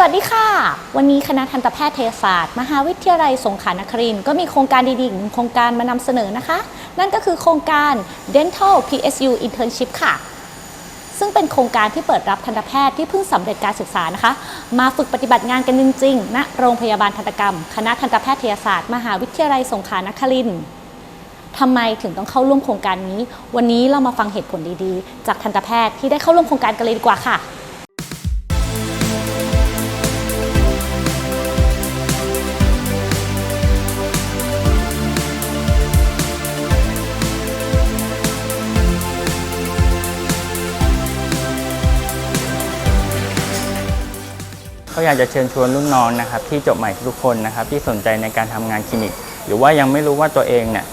สวัสดีค่ะ วันนี้คณะทันตแพทยศาสตร์ มหาวิทยาลัยสงขลานครินทร์ก็มีโครงการดีๆหนึ่งโครงการมานำเสนอนะคะ นั่นก็คือโครงการ Dental PSU Internship ค่ะ ซึ่งเป็นโครงการที่เปิดรับทันตแพทย์ที่เพิ่งสำเร็จการศึกษานะคะ มาฝึกปฏิบัติงานกันจริงๆณโรงพยาบาลทันตกรรม คณะทันตแพทยศาสตร์ มหาวิทยาลัยสงขลานครินทร์ทำไมถึงต้องเข้าร่วมโครงการนี้ วันนี้เรามาฟังเหตุผลดีๆ จากทันตแพทย์ที่ได้เข้าร่วมโครงการกันเลยดีกว่าค่ะ ก็อยากจะเชิญชวนรุ่นน้องนะครับที่จบใหม่ทุกคนนะครับที่สนใจในการทำงานคลินิก หรือว่ายังไม่รู้ว่าตัวเองเนี่ย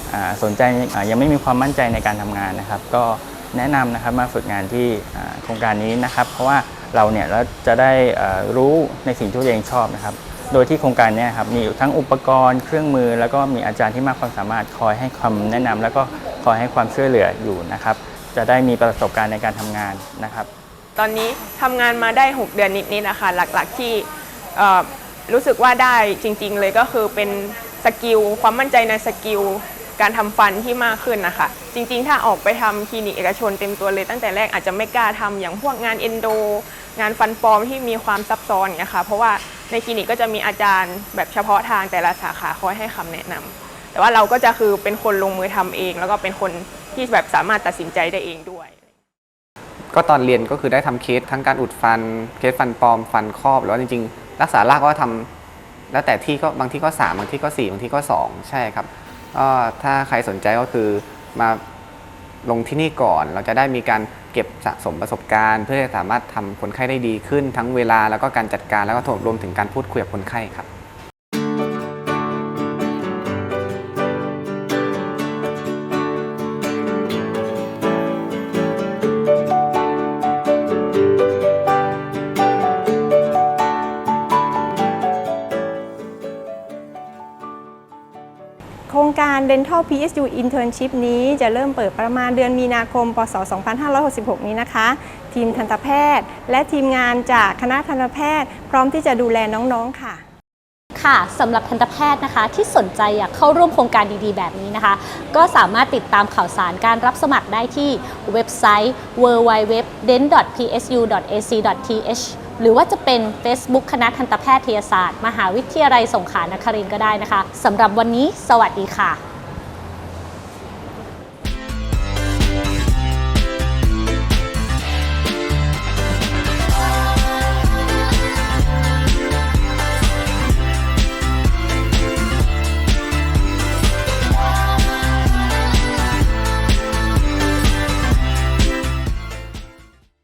สนใจยังไม่มีความมั่นใจในการทำงานนะครับ ก็แนะนำนะครับมาฝึกงานที่โครงการนี้นะครับ เพราะว่าเราเนี่ยเราจะได้รู้ในสิ่งที่ตัวเองชอบนะครับ โดยที่โครงการนี้ครับมีทั้งอุปกรณ์เครื่องมือ แล้วก็มีอาจารย์ที่มากความสามารถคอยให้คำแนะนำแล้วก็คอยให้ความช่วยเหลืออยู่นะครับ จะได้มีประสบการณ์ในการทำงานนะครับ ตอนนี้ทำงานมาได้ 6 เดือนนิดๆนะคะหลักๆที่รู้สึกว่าได้จริงๆเลยก็คือเป็นสกิลความมั่นใจในสกิลการทำฟันที่มากขึ้นนะคะ จริงๆ ถ้าออกไปทำคลินิกเอกชนเต็มตัวเลยตั้งแต่แรกอาจจะไม่กล้าทำอย่างพวกงานเอนโด งานฟันปลอมที่มีความซับซ้อนเนี่ยค่ะเพราะว่าในคลินิกก็จะมีอาจารย์แบบเฉพาะทางแต่ละสาขาคอยให้คำแนะนำแต่ว่าเราก็จะคือเป็นคนลงมือทำเอง แล้วก็เป็นคนที่แบบสามารถตัดสินใจได้เองด้วย ก็ตอนเรียนก็คือได้ทำเคสทั้งการอุดฟัน เคสฟันปลอมฟันครอบหรือว่าจริงๆ รักษารากก็ทำแล้วแต่ที่ก็บางที่ก็ 3 บางที่ก็ 4 บางที่ก็ 2 ใช่ครับก็ถ้าใครสนใจก็คือมาลงที่นี่ก่อน เราจะได้มีการเก็บสะสมประสบการณ์ เพื่อจะสามารถทำคนไข้ได้ดีขึ้น ทั้งเวลาแล้วก็การจัดการแล้วก็รวมถึงการพูดคุยกับคนไข้ครับ ครงการ Dental PSU Internship นี้จะเริ่มเปิดประมาณเดือนมีนาคม พศ 2566 นี้นะคะ ทีมทันตแพทย์ และทีมงานจากคณะทันตแพทย์ พร้อมที่จะดูแลน้องๆ ค่ะค่ะสำหรับทันตแพทย์นะคะ ที่สนใจอยากเข้าร่วมโครงการดีๆ แบบนี้นะคะ ก็สามารถติดตามข่าวสารการรับสมัครได้ที่เว็บไซต์ www.dent.psu.ac.th หรือว่าจะเป็น Facebook คณะทันตแพทยศาสตร์ มหาวิทยาลัยสงขลานครินทร์ก็ได้นะคะสำหรับวันนี้ สวัสดีค่ะ